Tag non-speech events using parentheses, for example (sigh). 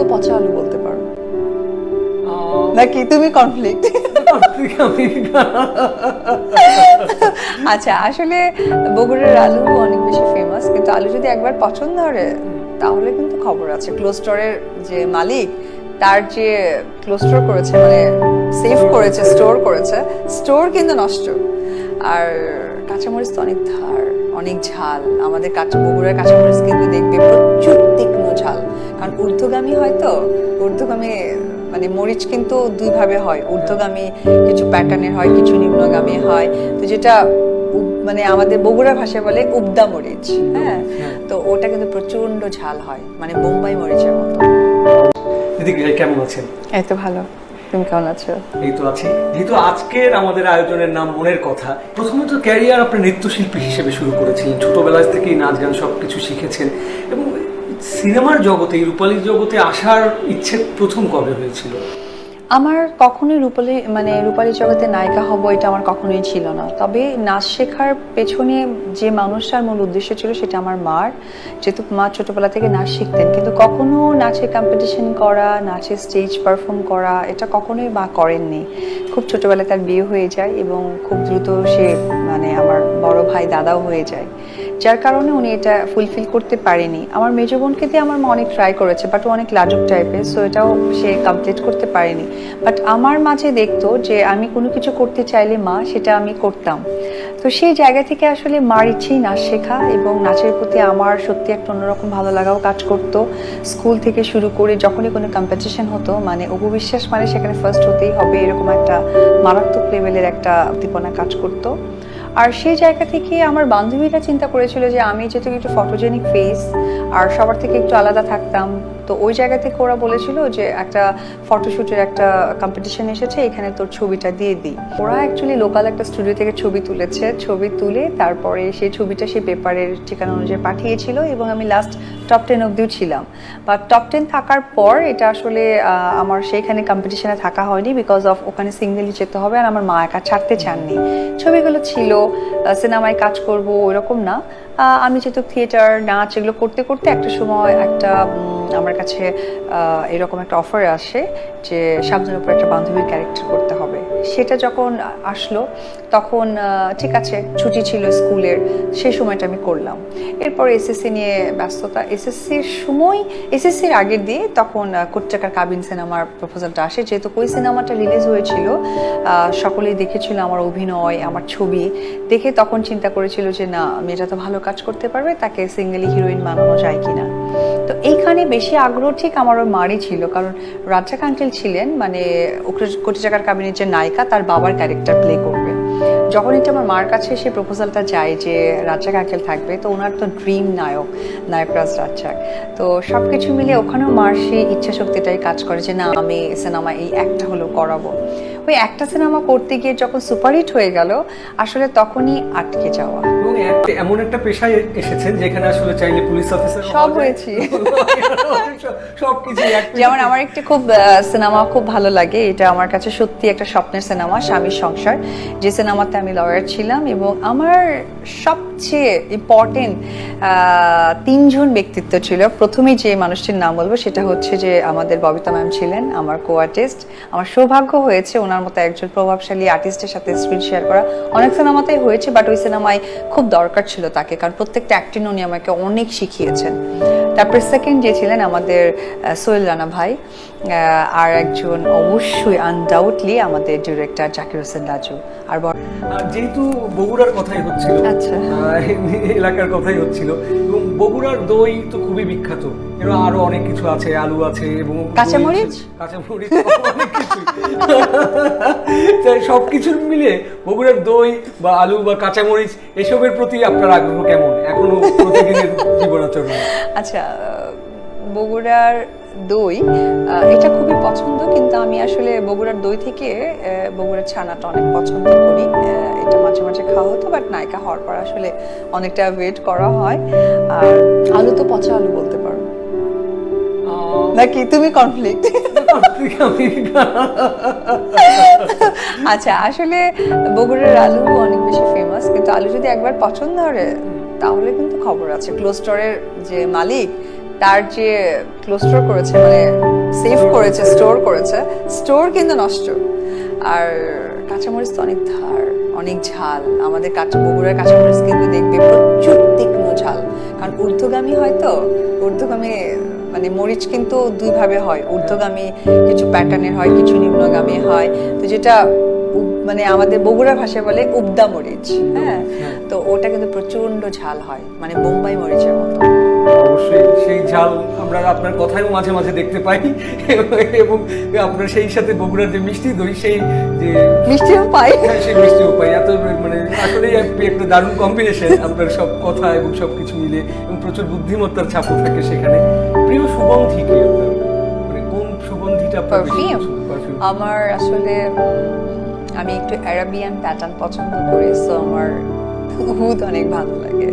তো পচা আলু বলতে পারো। নাকি তুমি কনফ্লিক্ট আচ্ছা আসলে বগুড়ার আলু অনেক বেশি ফেমাস কিন্তু আলু যদি একবার পছন্দ করে তাহলে কিন্তু খবর আছে। ক্লোজ স্টোরের যে মালিক তার যে ক্লোজ স্টোর করেছে মানে সেভ করেছে স্টোর করেছে স্টোর কিন্তু নষ্ট। আর কাঁচামরিচ তো অনেক ধার অনেক ঝাল। আমাদের কাঁচা বগুড়ার কাঁচামরিচ কিন্তু দেখবে প্রচুর তীক্ষ্ণ ঝাল। কারণ ঊর্ধ্বগামী হয় তো ঊর্ধ্বগামী মানে মরিচ কিন্তু দুই ভাবে হয়। ঊর্ধ্বগামী কিছু প্যাটার্নের হয় কিছু নিম্নগামী হয়। তো যেটা মানে আমাদের বগুড়া ভাষায় বলে উবদা মরিচ। হ্যাঁ? তো ওটা কিন্তু প্রচণ্ড ঝাল হয় মানে বোম্বাই মরিচের মতো। দিদি কেমন আছেন? এই তো ভালো। তুমি কেমন আছো? এই তো আছি। যেহেতু আজকের আমাদের আয়োজনের নাম মনের কথা প্রথমত ক্যারিয়ার আপনি নৃত্যশিল্পী হিসেবে শুরু করেছিলেন। ছোটবেলা থেকেই নাচ গান সব কিছু শিখেছেন এবং সিনেমার জগতে রূপালীর জগতে আসার ইচ্ছে প্রথম কবে হয়েছিল? আমার কখনোই রূপালী মানে রূপালী জগতে নায়িকা হব এটা আমার কখনোই ছিল না। তবে নাচ শেখার পেছনে যে মানুষটার মূল উদ্দেশ্য ছিল সেটা আমার মার, যেহেতু মা ছোটবেলা থেকে নাচ শিখতেন। কিন্তু কখনো নাচের কম্পিটিশন করা, নাচের স্টেজ পারফর্ম করা, এটা কখনোই মা করেননি। খুব ছোটবেলায় তার বিয়ে হয়ে যায় এবং খুব দ্রুত সে মানে আমার বড় ভাই দাদাও হয়ে যায়। যার কারণে উনি এটা ফুলফিল করতে পারেনি। আমার মেজ বোনকে দিয়ে আমার মা অনেক ট্রাই করেছে বাট অনেক লাজুক টাইপের সো এটাও সে কমপ্লিট করতে পারেনি। বাট আমার মাঝে দেখতো যে আমি কোনো কিছু করতে চাইলে মা, সেটা আমি করতাম। তো সেই জায়গা থেকে আসলে মার ইচ্ছেই নাচ শেখা এবং নাচের প্রতি আমার সত্যি একটা অন্যরকম ভালো লাগাও কাজ করতো। স্কুল থেকে শুরু করে যখনই কোনো কম্পিটিশন হতো মানে অপবিশ্বাস মানে সেখানে ফার্স্ট হতেই হবে, এরকম একটা মারাত্মক লেভেলের একটা উদ্দীপনা কাজ করতো। আর সেই জায়গা থেকে আমার বান্ধবীরা চিন্তা করেছিল যে আমি যেহেতু একটু ফটোজেনিক ফেস আর সবার থেকে একটু আলাদা থাকতাম, তো ওই জায়গা থেকে ওরা বলেছিল যে একটা ফটোশ্যুটের একটা কম্পিটিশন এসেছে, এখানে তোর ছবিটা দিয়ে দিই। ওরা অ্যাকচুয়ালি লোকাল একটা স্টুডিও থেকে ছবি তুলেছে, ছবি তুলে তারপরে সেই ছবিটা সেই পেপারের ঠিকানা অনুযায়ী পাঠিয়েছিল এবং আমি লাস্ট টপ টেন অবধিও ছিলাম। বা টপ টেন থাকার পর এটা আসলে আমার সেইখানে কম্পিটিশনে থাকা হয়নি বিকজ অফ ওখানে সিঙ্গেলি যেতে হবে আর আমার মা একা ছাড়তে চাননি। ছবিগুলো ছিল সিনেমায় কাজ করব ওরকম না। আমি যেহেতু থিয়েটার নাচ এগুলো করতে করতে একটা সময় একটা আমার কাছে এরকম একটা অফার আসে যে সাবধানের উপর একটা বান্ধবীর ক্যারেক্টার করতে হবে। সেটা যখন আসলো, তখন ঠিক আছে, ছুটি ছিল স্কুলের সেই সময়টা আমি করলাম। এরপর এসএসসি নিয়ে ব্যস্ততা এসএসসির সময় এসএসসির আগের দিয়ে তখন আহ, কোটি টাকার কাবিন সিনেমার প্রপোজালটা আসে। যেহেতু ওই সিনেমাটা রিলিজ হয়েছিল সকলেই দেখেছিল আমার অভিনয় আমার ছবি। দেখে তখন চিন্তা করেছিল যে না মেয়েটা তো ভালো কাজ করতে পারবে তাকে সিঙ্গেলি হিরোইন বানানো যায় কিনা? তো এইখানে বেশি আগ্রহ ঠিক আমার ওর মারই ছিল। কারণ রাজ্জাক আঙ্কেল ছিলেন মানে কোটি টাকার কাবিনের যে নায়িকা তার বাবার ক্যারেক্টার প্লে করবে যখন এটা আমার মার কাছে সে প্রপোজালটা যায় যে রাজ্জাক আঙ্কেল থাকবে, তো ওনার তো ড্রিম নায়ক, নায়করাজ রাজ্জাক। তো সব কিছু মিলে ওখানেও মার সেই ইচ্ছা শক্তিটাই কাজ করে যে, না, আমি সিনেমা এই একটা হলো করাবো। ওই একটা সিনেমা করতে গিয়ে যখন সুপারহিট হয়ে গেল আসলে তখনই আটকে যাওয়া। এমন একটা পেশায় এসেছেন যেখানে আসলে চাইলে পুলিশ অফিসার সব হয়েছি। (laughs) যেমন আমার একটি খুব সিনেমা খুব ভালো লাগে এটা আমার কাছে সত্যি একটা স্বপ্নের সিনেমা স্বামীর সংসার। যে সিনেমাতে আমি লয়ার ছিলাম এবং আমার সবচেয়ে ইম্পর্টেন্ট তিনজন ব্যক্তিত্ব ছিল। প্রথমেই যে মানুষটির নাম বলব সেটা হচ্ছে যে আমাদের ববিতা ম্যাম ছিলেন আমার কো আর্টিস্ট আমার সৌভাগ্য হয়েছে ওনার মতো একজন প্রভাবশালী আর্টিস্টের সাথে স্ক্রিন শেয়ার করা। অনেক সিনেমাতেই হয়েছে বাট ওই সিনেমায় খুব দরকার ছিল তাকে, কারণ প্রত্যেকটা অ্যাক্টিং উনি আমাকে অনেক শিখিয়েছেন। তারপর সেকেন্ড যে ছিলেন আমাদের সোহেল রানা ভাই আর একজন অবশ্যই আনডাউটলি আমাদের ডিরেক্টর জাকির হোসেন রাজু। আর যেহেতু বগুড়ার কথাই হচ্ছিল আচ্ছা। এলাকার কথাই হচ্ছিল এবং বগুড়ার দই তো খুবই বিখ্যাত। এর আরও অনেক কিছু আছে আলু আছে এবং কাঁচামরিচ? কাঁচামরিচ অনেক কিছু সব কিছুর মিলে বগুড়ার দই বা আলু বা কাঁচামরিচ এসবের প্রতি আপনার আগ্রহ কেমন? এখনও প্রতিদিনের আচ্ছা বগুড়ার দই এটা খুবই পছন্দ কিন্তু আমি আসলে বগুড়ার দই থেকে বগুড়ার ছানাটা অনেক পছন্দ করি। এটা মাঝে মাঝে খাওয়া হতো বাট নায়িকা হওয়ার পর আসলে অনেকটা ওয়েট করা হয়। আর আলু তো পচা আলু বলতে পারো। নাকি তুমি কনফ্লিক্ট আচ্ছা আসলে বগুড়ার আলু অনেক বেশি ফেমাস কিন্তু আলু যদি একবার পছন্দ করে তাহলে কিন্তু খবর আছে। ক্লোজ স্টোরের যে মালিক, তার যে ক্লোজ স্টোর করেছে মানে সেভ করেছে স্টোর করেছে স্টোর কিন্তু নষ্ট। আর কাঁচামরিচ তো অনেক ধার, অনেক ঝাল। আমাদের কাঁচা বগুড়ার কাঁচামরিচ কিন্তু দেখবে প্রচুর তীক্ষ্ণ ঝাল। কারণ ঊর্ধ্বগামী হয় তো, ঊর্ধ্বগামী মানে মরিচ কিন্তু দুইভাবে হয়। ঊর্ধ্বগামী কিছু প্যাটার্নের হয়, কিছু নিম্নগামী হয়। তো যেটা মানে আমাদের বগুড়ার ভাষায় বলে উবদা মরিচ। হ্যাঁ? তো ওটা কিন্তু প্রচণ্ড ঝাল হয় মানে বোম্বাই মরিচের মতো। অবশ্যই সেই ঝাল আমরা আপনার কথায়ও মাঝে মাঝে দেখতে পাই এবং আপনার সেই সাথে বগুড়ার যে মিষ্টি দই সেই যে মিষ্টিও পাই। হ্যাঁ, সেই মিষ্টিও পাই। এত মানে আসলেই এক- একটা দারুণ কম্বিনেশন আপনার সব কথা এবং সব কিছু মিলে এবং প্রচুর বুদ্ধিমত্তার ছাপও থাকে সেখানে। প্রিয় সুগন্ধি কি আপনার মানে কোন সুগন্ধিটা পারফিউম আমার আসলে আমি একটু অ্যারাবিয়ান প্যাটার্ন পছন্দ করি সো আমার উদ অনেক ভালো লাগে।